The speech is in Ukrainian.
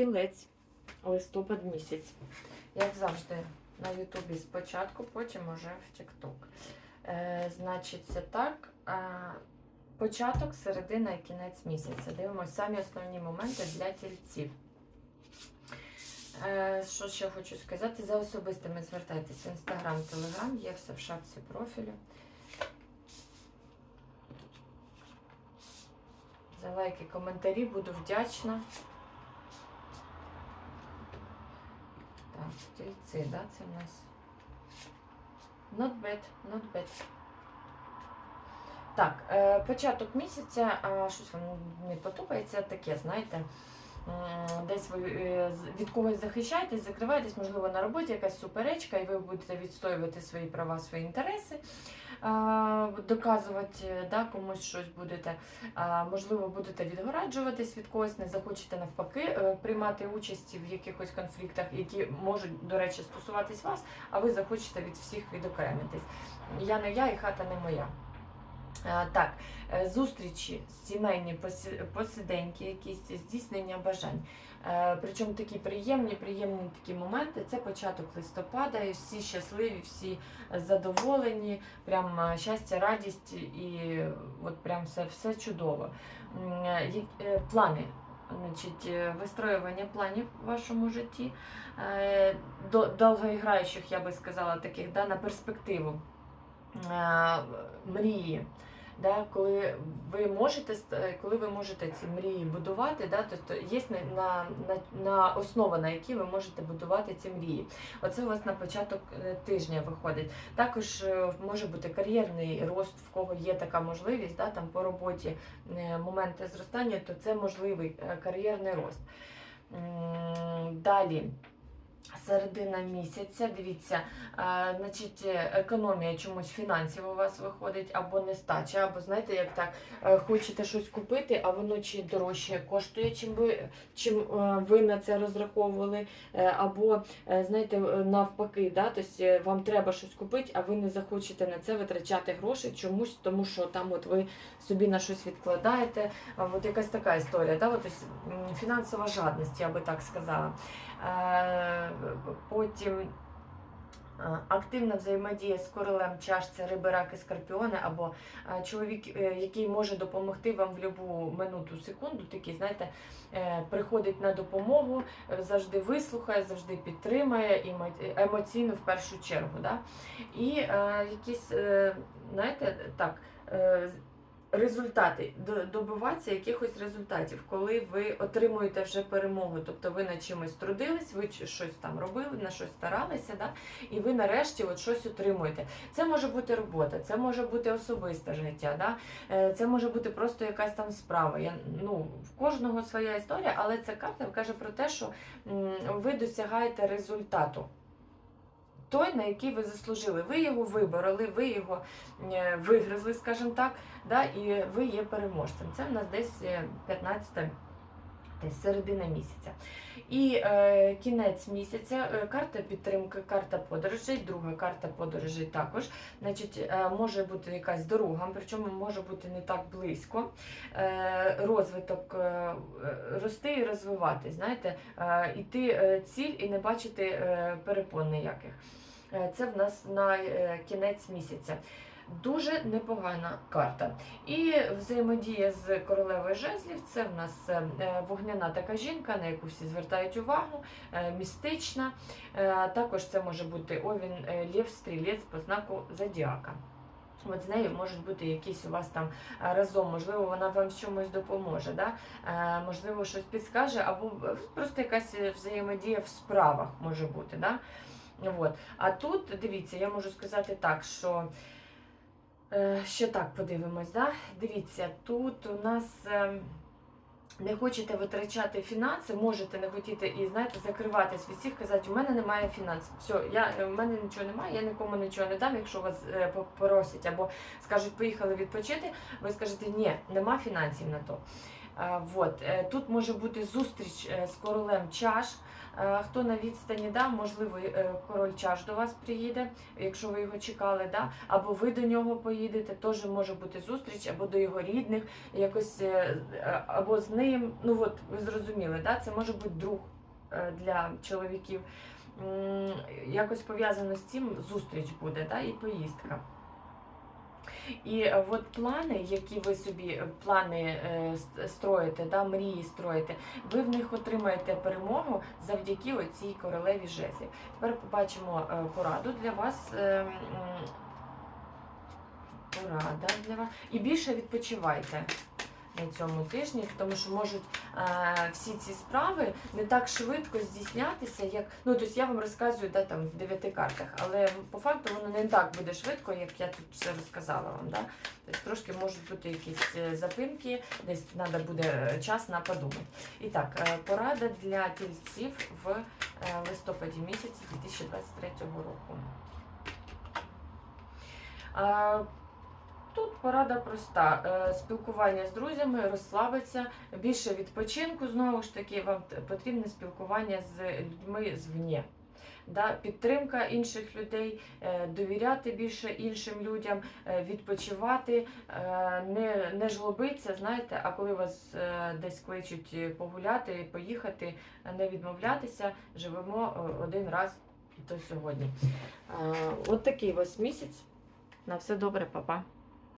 Тілець, листопад місяць. Як завжди, на Ютубі спочатку, потім уже в Тікток. Е, значить, це так. Е, початок, середина і кінець місяця. Дивимося самі основні моменти для тільців. Е, що ще хочу сказати? За особистими звертайтеся інстаграм, телеграм, є все в шапці профілю. За лайки, коментарі, буду вдячна. Так, да, це в нас. Not bad, not bad. Так, е, початок місяця, щось вам не подобається, таке, знаєте, десь ви е, від когось захищаєтесь, закриваєтесь, можливо, на роботі якась суперечка, і ви будете відстоювати свої права, свої інтереси, доказувати, да, комусь щось будете. Можливо, будете відгораджуватись від когось, не захочете навпаки е, приймати участь в якихось конфліктах, які можуть, до речі, стосуватись вас, а ви захочете від всіх відокремитись. Я не я і хата не моя. Так, е, зустрічі, сімейні посиденьки, якісь здійснення бажань. Е, Причому такі приємні, приємні такі моменти. Це початок листопада, і всі щасливі, всі задоволені, прям е, щастя, радість і от прям все, все чудово. Плани. Значить, вистроювання планів в вашому житті, до- довгоіграючих, я би сказала, таких да, на перспективу мрії. Да, коли ви можете е, коли ви можете ці мрії будувати, да, тобто є на, на, на, основа, на якій ви можете будувати ці мрії. Оце у вас на початок е, тижня виходить. Також е, може бути кар'єрний рост, в кого є така можливість, да, там по роботі е, моменти зростання, то це можливий е, кар'єрний рост. Далі. Середина місяця, дивіться, а, значить, е, економія чомусь фінансів у вас виходить, або нестача, або знаєте, як так, е, хочете щось купити, а воно чи дорожче коштує, чим ви, чим е, ви на це розраховували, е, або е, знаєте, е, навпаки, да, тобто е, вам треба щось купити, а ви не захочете на це витрачати гроші чомусь, тому що там от ви собі на щось відкладаєте. От якась така історія, да, от, тобто, фінансова жадність, я би так сказала. Потім е, активна взаємодія з королем чашці риби, раки, скорпіони, або е, чоловік, е, який може допомогти вам в будь-яку минуту, секунду, такий, знаєте, приходить на допомогу, завжди вислухає, завжди підтримає, емоційно в першу чергу. Да? І якісь, знаєте, так. Результати, до- добиватися якихось результатів, коли ви отримуєте вже перемогу. Тобто ви над чимось трудились, ви щось там робили, на щось старалися, да? і ви нарешті от щось отримуєте. Це може бути робота, це може бути особисте життя, да? Е, це може бути просто якась там справа. Я, ну, в кожного своя історія, але ця карта каже про те, що ви досягаєте результату. Той, на який ви заслужили, ви його вибороли, ви його е, вигризли, скажімо так, да, і ви є переможцем. Це в нас десь е, 15 десь середина місяця. І е, кінець місяця, е, карта підтримки, карта подорожей, друга карта подорожей також. Значить, е, може бути якась дорога, причому може бути не так близько. Е, розвиток е, рости і розвивати, знаєте, е, іти е, ціль і не бачити е, перепон ніяких. Е, Це в нас на е, кінець місяця. Дуже непогана карта. І взаємодія з королевою жезлів це в нас е, е, вогняна така жінка, на яку всі звертають увагу, е, містична. Також це може бути овін лев стрілець по знаку зодіака. От з нею можуть бути якісь у вас там разом, можливо, вона вам в чомусь допоможе, да? е, можливо, щось підскаже, або просто якась взаємодія в справах може бути. Да? От. А тут, дивіться, я можу сказати так, що ще так подивимось. Да? Дивіться, тут у нас. е, не хочете витрачати фінанси, можете не хотіти і знаєте, закриватись від всіх, казати, у мене немає фінансів. Все, я, у мене нічого немає, я нікому нічого не дам. Якщо вас е, попросять або скажуть, поїхали відпочити, ви скажете, ні, нема фінансів на то. Е, е, Тут може бути зустріч е, з королем чаш. Е, Хто на відстані, да, можливо, е, король чаш до вас приїде, якщо ви його чекали, да, або ви до нього поїдете, теж може бути зустріч, або до його рідних, якось е, або з ним. Ну от ви зрозуміли, да, це може бути друг для чоловіків. Якось пов'язано з цим зустріч буде, да, і поїздка. І е, от плани, які ви собі е, плани е, строїте, да, мрії строїте, ви в них отримаєте перемогу завдяки оцій королеві жезлів. Тепер побачимо пораду для вас. Порада для вас. І більше відпочивайте на цьому тижні, тому що можуть е, всі ці справи не так швидко здійснятися, як ну тобто я вам розказую да, там в дев'яти картах, але по факту воно не так буде швидко, як я тут все розказала вам. Да? Тобто трошки можуть бути якісь е, запинки, десь треба буде е, час на подумати. І так, е, порада для тільців в е, листопаді місяці 2023 року. Е, Тут порада проста: Е, спілкування з друзями, розслабитися, більше відпочинку. Знову ж таки, вам потрібне спілкування з людьми звні. Да, підтримка інших людей, е, довіряти більше іншим людям, е, відпочивати, не, не жлобитися, знаєте, а коли вас десь кличуть погуляти, поїхати, не відмовлятися, живемо один раз то сьогодні. От такий ось місяць. На все добре, папа.